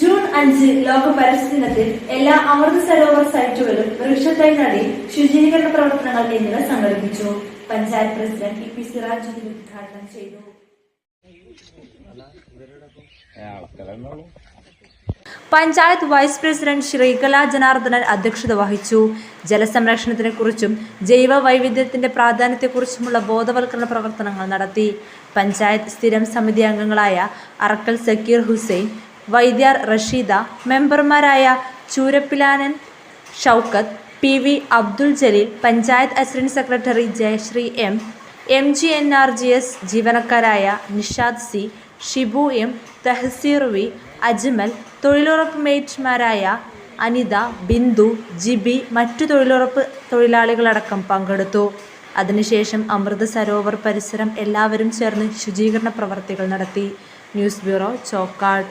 June അഞ്ച് ലോക പരിസ്ഥിതി ദിനത്തിൽ എല്ലാ അമൃത സരോവർ സൈറ്റുകളിലും വൃക്ഷത്തൈ നടി ശുചീകരണ പ്രവർത്തനങ്ങൾ എന്നിവ സംഘടിപ്പിച്ചു. Panchayat president E P Sirajuddin ഉദ്ഘാടനം ചെയ്തു. പഞ്ചായത്ത് വൈസ് പ്രസിഡന്റ് ശ്രീകല ജനാർദ്ദനൻ അധ്യക്ഷത വഹിച്ചു. ജലസംരക്ഷണത്തിനെക്കുറിച്ചും ജൈവ വൈവിധ്യത്തിന്റെ പ്രാധാന്യത്തെക്കുറിച്ചുമുള്ള ബോധവൽക്കരണ പ്രവർത്തനങ്ങൾ നടത്തി. പഞ്ചായത്ത് സ്ഥിരം സമിതി അംഗങ്ങളായ അറക്കൽ സക്കീർ ഹുസൈൻ വൈദ്യാർ റഷീദ മെമ്പർമാരായ Choorappilanan Shoukath P V Abdul Jaleel panchayat assistant secretary Jayasree M M G N R G S ജീവനക്കാരായ Nishad C Shibu M Thaseer V Ajmal തൊഴിലുറപ്പ് മേറ്റ്മാരായ അനിത ബിന്ദു ജിബി മറ്റു തൊഴിലുറപ്പ് തൊഴിലാളികളടക്കം പങ്കെടുത്തു. അതിനുശേഷം അമൃത സരോവർ പരിസരം എല്ലാവരും ചേർന്ന് ശുചീകരണ പ്രവർത്തികൾ നടത്തി. News bureau Chokkad.